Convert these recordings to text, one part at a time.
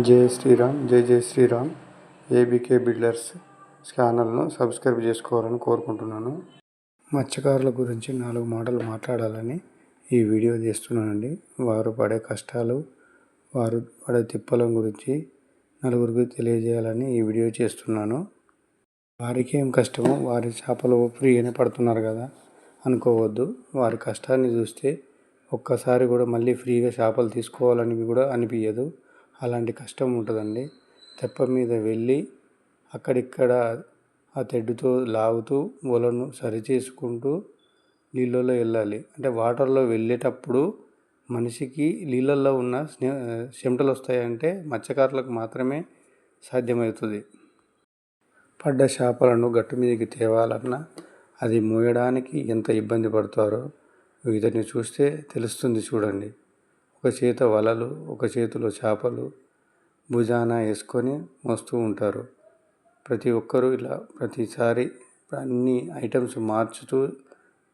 జై శ్రీరామ్ జై జై శ్రీరామ్. ఏబీకే బిల్డర్స్ ఛానల్ను సబ్స్క్రైబ్ చేసుకోవాలని కోరుకుంటున్నాను. మత్స్యకారుల గురించి నాలుగు మాటలు మాట్లాడాలని ఈ వీడియో చేస్తున్నానండి వారు పడే కష్టాలు వారు పడే తిప్పల గురించి నలుగురికి తెలియజేయాలని ఈ వీడియో చేస్తున్నాను. వారికి ఏం కష్టమో వారి చేపలు ఫ్రీగానే పడుతున్నారు కదా అనుకోవద్దు. వారి కష్టాన్ని చూస్తే ఒక్కసారి కూడా మళ్ళీ ఫ్రీగా చేపలు తీసుకోవాలని కూడా అనిపించదు అలాంటి కష్టం ఉంటుందండి. తెప్ప మీద వెళ్ళి అక్కడిక్కడ ఆ తెడ్డుతో లాగుతూ వలను సరిచేసుకుంటూ నీళ్ళలో వెళ్ళాలి. అంటే వాటర్లో వెళ్ళేటప్పుడు మనిషికి నీళ్ళల్లో ఉన్న చెమటలు వస్తాయంటే మత్స్యకారులకు మాత్రమే సాధ్యమవుతుంది. పడ్డ చేపలను గట్టు మీదకి తేవాలన్నా అది మోయడానికి ఎంత ఇబ్బంది పడతారో ఇతన్ని చూస్తే తెలుస్తుంది చూడండి. ఒక చేత వలలు ఒక చేతిలో చేపలు భుజాన వేసుకొని మోస్తూ ఉంటారు. ప్రతి ఒక్కరూ ఇలా ప్రతిసారి అన్ని ఐటమ్స్ మార్చుతూ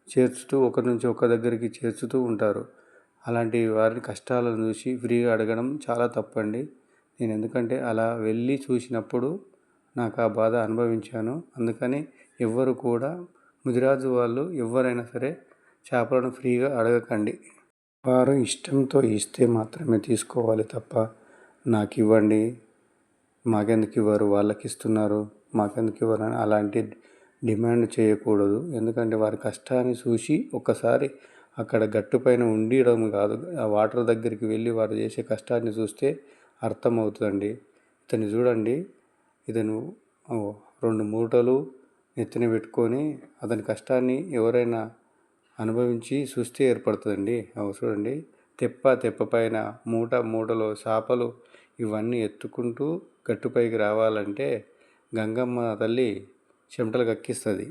చేర్చుతూ ఒకరి నుంచి ఒక దగ్గరికి చేర్చుతూ ఉంటారు. అలాంటి వారిని కష్టాలను చూసి ఫ్రీగా అడగడం చాలా తప్పండి. నేను ఎందుకంటే అలా వెళ్ళి చూసినప్పుడు నాకు ఆ బాధ అనుభవించాను. అందుకని ఎవ్వరు కూడా ముదిరాజు వాళ్ళు ఎవరైనా సరే చేపలను ఫ్రీగా అడగకండి. వారు ఇష్టంతో ఇస్తే మాత్రమే తీసుకోవాలి తప్ప నాకు ఇవ్వండి మాకెందుకు ఇవ్వరు వాళ్ళకి ఇస్తున్నారు మాకెందుకు ఇవ్వరు అని అలాంటి డిమాండ్ చేయకూడదు. ఎందుకంటే వారి కష్టాన్ని చూసి ఒక్కసారి అక్కడ గట్టుపైన ఉండడం కాదు. ఆ వాటర్ దగ్గరికి వెళ్ళి వారు చేసే కష్టాన్ని చూస్తే అర్థమవుతుందండి. ఇతను చూడండి ఇతను రెండు మూటలు నెత్తిన పెట్టుకొని అతని కష్టాన్ని ఎవరైనా అనుభవించి సృష్టి ఏర్పడుతుందండి. చూడండి. తెప్ప తెప్ప పైన మూట మూటలో చేపలు ఇవన్నీ ఎత్తుకుంటూ గట్టుపైకి రావాలంటే గంగమ్మ తల్లి చెమటలు కక్కిస్తుంది.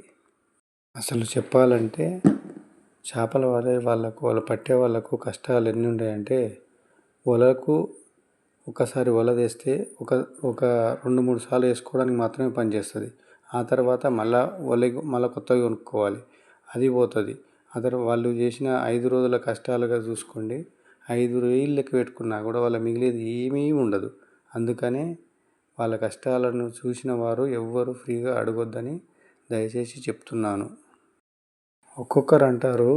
అసలు చెప్పాలంటే చేపల వలే వాళ్ళకు వాళ్ళు పట్టే వాళ్ళకు కష్టాలు ఎన్ని ఉన్నాయంటే వలకు ఒకసారి వల తెస్తే ఒక ఒక రెండు మూడు సార్లు వేసుకోవడానికి మాత్రమే పనిచేస్తుంది. ఆ తర్వాత మళ్ళా వల మళ్ళీ కొత్తగా కొనుక్కోవాలి. అది పోతుంది. అతను వాళ్ళు చేసిన ఐదు రోజుల కష్టాలుగా చూసుకోండి. ఐదు వేలు లెక్క పెట్టుకున్నా కూడా వాళ్ళ మిగిలేది ఏమీ ఉండదు. అందుకనే వాళ్ళ కష్టాలను చూసిన వారు ఎవ్వరు ఫ్రీగా అడగొద్దని దయచేసి చెప్తున్నాను. ఒక్కొక్కరు అంటారు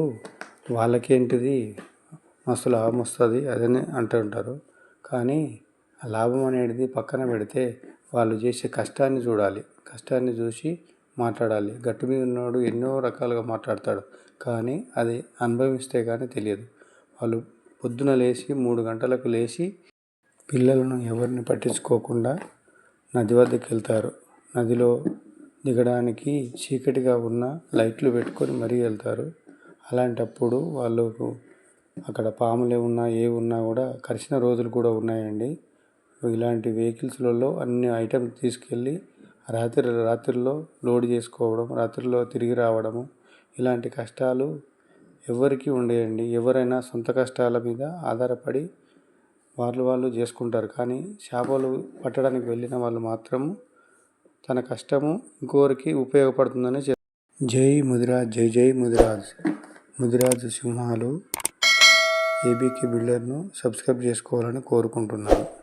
వాళ్ళకేంటిది? మస్తు లాభం వస్తుంది అదని అంటుంటారు కానీ ఆ లాభం అనేది పక్కన పెడితే వాళ్ళు చేసే కష్టాన్ని చూడాలి. కష్టాన్ని చూసి మాట్లాడాలి. గట్టు మీద ఉన్నవాడు ఎన్నో రకాలుగా మాట్లాడతాడు. కానీ అది అనుభవిస్తే కానీ తెలియదు. వాళ్ళు పొద్దున లేచి మూడు గంటలకు లేచి పిల్లలను ఎవరిని పట్టించుకోకుండా నది వద్దకు వెళ్తారు. నదిలో దిగడానికి చీకటిగా ఉన్న లైట్లు పెట్టుకొని మరీ వెళ్తారు. అలాంటప్పుడు వాళ్ళకు అక్కడ పాములు ఉన్నా ఏ ఉన్నా కూడా కరిచిన రోజులు కూడా ఉన్నాయండి. ఇలాంటి వెహికల్స్లలో అన్ని ఐటమ్స్ తీసుకెళ్ళి రాత్రి రాత్రిలో లోడ్ చేసుకోవడం రాత్రిలో తిరిగి రావడము ఇలాంటి కష్టాలు ఎవరికి ఉండేయండి. ఎవరైనా సొంత కష్టాల మీద ఆధారపడి వాళ్ళు వాళ్ళు చేసుకుంటారు. కానీ చేపలు పట్టడానికి వెళ్ళిన వాళ్ళు మాత్రం తన కష్టము ఇంకోరికి ఉపయోగపడుతుందని చెప్ జై ముదిరాజ్ జై జై ముదిరాజ్. ముదిరాజ్ సింహాలు ఏబీకే బిల్డర్ను సబ్స్క్రైబ్ చేసుకోవాలని కోరుకుంటున్నాను.